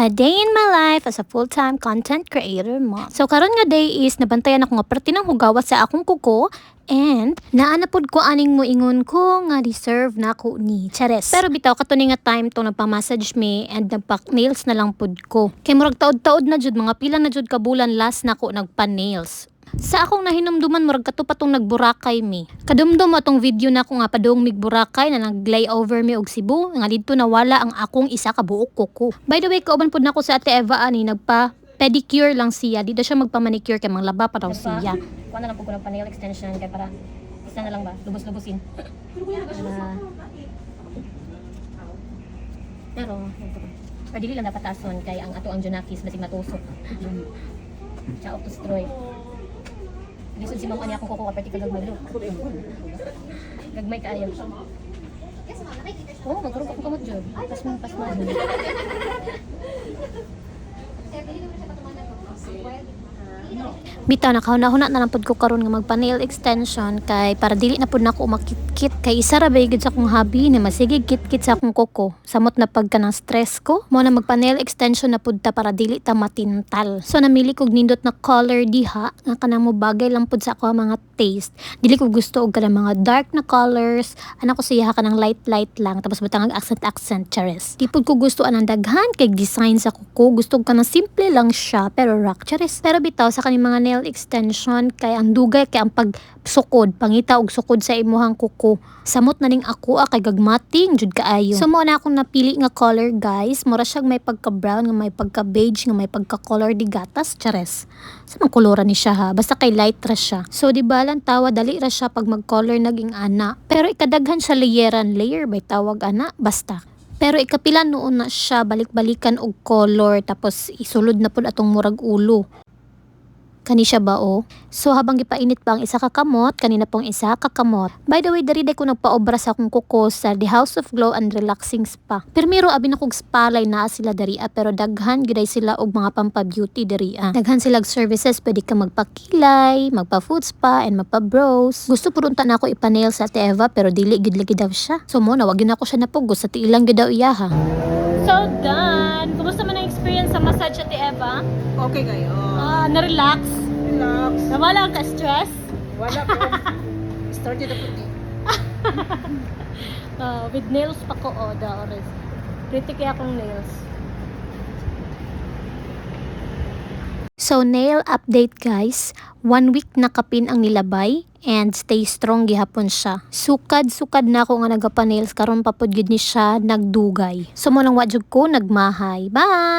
A day in my life as a full-time content creator mom. So karon nga day is nabantayan ako nga perti ng hugawas sa akong kuko and naanapod ko aning mo ingon ko nga deserve na ko ni Chares. Pero bitaw katuni nga time to nagpa-massage me and nagpa nails na lang pud ko. Kay murag taod-taod na jud mga pila na jud ka bulan last na ko nagpa nails. Sa akong nahinumduman murag kato pa tong nagburakay mi. Kadumdum atong video na ko nga padung migburakay na naglay over mi og Cebu nga didto nawala ang akong isa ka buok kuko. By the way, kauban pud nako sa Ate Eva ani nagpa pedicure lang siya. Di daw siya magpa-manicure kay manglaba pa daw siya. Kuha na lang po ko ng nail extension kaya para isa na lang ba, lubos-lubosin. Pero, ito ba? Padili lang dapat tason kay ang ato ang Junakis basig matusok. Siya to destroy. Lisod si mama niya akong kuko kapati kagagmay lo. Gagmay kaayo. Oo, oh, magkaroon ko kamot dyan. Pas mo, pas mo. Bitaw nakahuna-huna na lang pud ko karon nga magpa nail extension kay para dili na pud nako makit-kit kay isa ra ba gid sa akong hobby na masigig kit-kit sa akong kuko. Samot na pagka ng stress ko, mo na magpa nail extension na pud ta para dili ta matintal. So namili kog nindot na color diha nga kanang mo bagay lang pud sa ako mga taste. Dili ko gusto og kanang mga dark na colors. Ana ko siya kanang light light lang tapos batang accent accent chares. Di pud ko gusto anang daghan kay design sa kuko. Gusto ko kanang simple lang siya pero rock chares. Pero bitaw sa kaning mga nail extension kay ang dugay kay ang pagsukod. Pangita og sukod sa imuhang kuko. Samot na ning ako ah, kay gagmating jud kaayo. So mo na akong napili nga color guys. Mura siyang may pagka brown nga may pagka beige nga may pagka color di gatas chares. Sa man kolora ni siya ha? Basta kay light ra siya. So di ba lang tawa dali ra siya pag mag color naging ana. Pero ikadaghan siya layeran layer by tawag ana basta. Pero ikapila noon na siya balik-balikan og color tapos isulod na pud atong murag ulo kani siya ba o? So habang gipainit pa ang isa ka kamot, kanina pong isa ka kamot. By the way, diri day ko nagpaobra sa akong kuko sa The House of Glow and Relaxing Spa. Pirmiro abi na kog spa lay naa sila dariya pero daghan giday sila og mga pampa-beauty dariya. Daghan sila services, pwede ka magpakilay, magpa-food spa and magpa-bros. Gusto pud unta na ako ipa-nail sa Ate Eva pero dili gid lagi daw siya. So mo na wag yun ako siya napugos sa tiilang gid daw iya ha. So done. Kumusta man ang experience sa massage Ate Eva? Okay kayo. Ah, na-relax. Relax. Nawala ka stress? Wala po. Started na po di. Uh, with nails pa ko, oh, the oras. Pretty kaya akong nails. So, nail update guys. One week na kapin ang nilabay and stay strong gihapon siya. Sukad-sukad na ako nga nagapa-nails karon pa pod gyud ni siya nagdugay. So, mo nang wadjud ko nagmahay. Bye!